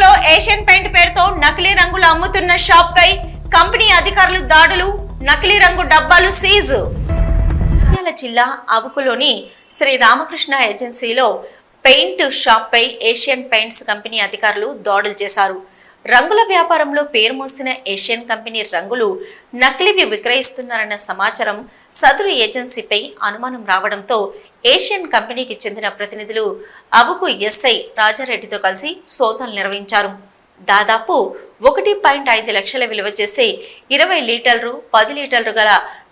చౌక్లో Asian paint పేరుతో నకిలీ రంగులు అమ్ముతున్న షాప్ పై కంపెనీ అధికారులు దాడులు నకిలీ రంగు డబ్బాలు సీజు. నంద్యాల జిల్లా అవుకులోని శ్రీ రామకృష్ణ ఏజెన్సీలో పెయింట్ షాప్ పై ఏషియన్ పెయింట్స్ కంపెనీ అధికారులు దాడులు చేశారు. రంగుల వ్యాపారంలో పేరు మోసిన ఏషియన్ కంపెనీ రంగులు నకిలీవి విక్రయిస్తున్నారన్న సమాచారం సదరు ఏజెన్సీపై అనుమానం రావడంతో ఏషియన్ కంపెనీకి చెందిన ప్రతినిధులు అబుకు ఎస్ఐ రాజారెడ్డితో కలిసి సోదాలు నిర్వహించారు. దాదాపు ఒకటి పాయింట్ ఐదు లక్షల విలువ చేసే ఇరవై లీటర్లు పది లీటర్లు గల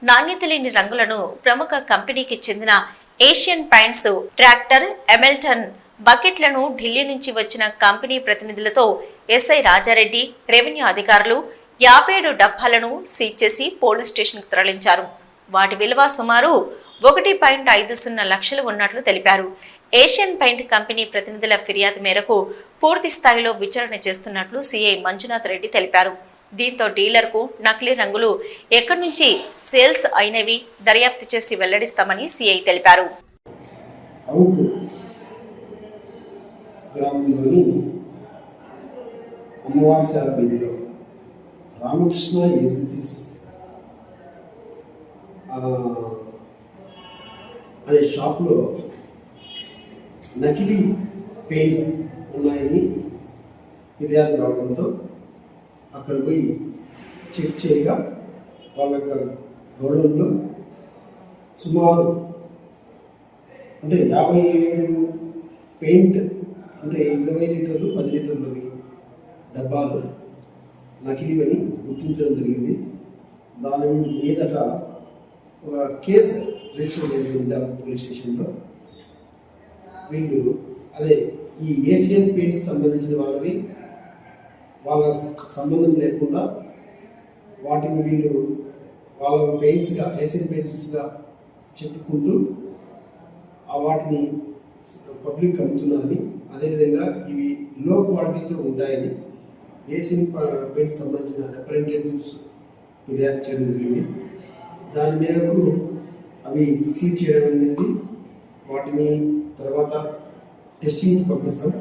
నాణ్యత లేని రంగులను ప్రముఖ కంపెనీకి చెందిన ఏషియన్ పాయింట్స్ ట్రాక్టర్ ఎమెల్టన్ బకెట్లను ఢిల్లీ నుంచి వచ్చిన కంపెనీ ప్రతినిధులతో ఎస్ఐ రాజారెడ్డి రెవెన్యూ అధికారులు యాభై ఏడు డబ్బాలను సీజ్ చేసి పోలీస్ స్టేషన్కు తరలించారు. వాటి విలువ సుమారు ఒకటి పాయింట్ ఐదు సున్నా లక్షలు ఉన్నట్లు తెలిపారు. ఏషియన్ పెయింట్ కంపెనీ ప్రతినిధుల ఫిర్యాదు మేరకు పూర్తి స్థాయిలో విచారణ చేస్తున్నట్లు సిఐ మంజునాథ్ రెడ్డి తెలిపారు. దీంతో డీలర్కు నకిలీ రంగులు ఎక్కడి నుంచి సేల్స్ అయినవి దర్యాప్తు చేసి వెల్లడిస్తామని సిఐ తెలిపారు. వీధిలో రామకృష్ణ ఏజెన్సీస్ అనే షాప్లో నకిలీ పెయింట్స్ ఉన్నాయని ఫిర్యాదు రావడంతో అక్కడ పోయి చెక్ చేయగా వాళ్ళ యొక్క గోడౌన్లో సుమారు అంటే యాభై ఏడు పెయింట్ అంటే ఇరవై లీటర్లు పది లీటర్లవి డబ్బాలు నకిలీవని గుర్తించడం జరిగింది. దాని మీదట ఒక కేసు రిజిస్టర్ జరిగింది పోలీస్ స్టేషన్లో. వీళ్ళు అదే ఈ ఏషియన్ పెయింట్స్ సంబంధించిన వాళ్ళవి వాళ్ళ సంబంధం లేకుండా వాటిని వీళ్ళు వాళ్ళ పెయింట్స్గా ఏషియన్ పెయింట్స్గా చెప్పుకుంటూ ఆ వాటిని పబ్లిక్ అమ్ముతున్నారని అదేవిధంగా ఇవి లో క్వాలిటీతో ఉంటాయని ఏషియన్ పెయింట్స్ సంబంధించిన రిప్రజెంటేటివ్స్ ఫిర్యాదు చేయడం జరిగింది. దాని మేరకు అవి సీల్ చేయడం అనేది వాటిని తర్వాత టెస్టింగ్కి పంపిస్తాం.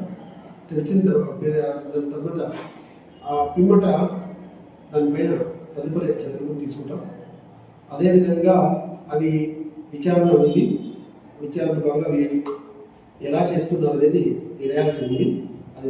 తెలిసిన తర్వాత దాని తర్వాత ఆ పిమ్మట దానిపైన తదుపరి చర్యలు తీసుకుంటాం. అదేవిధంగా అవి విచారణ ఉంది. విచారణ భాగంగా అవి ఎలా చేస్తున్నారు అనేది తెలియాల్సి ఉంది. అది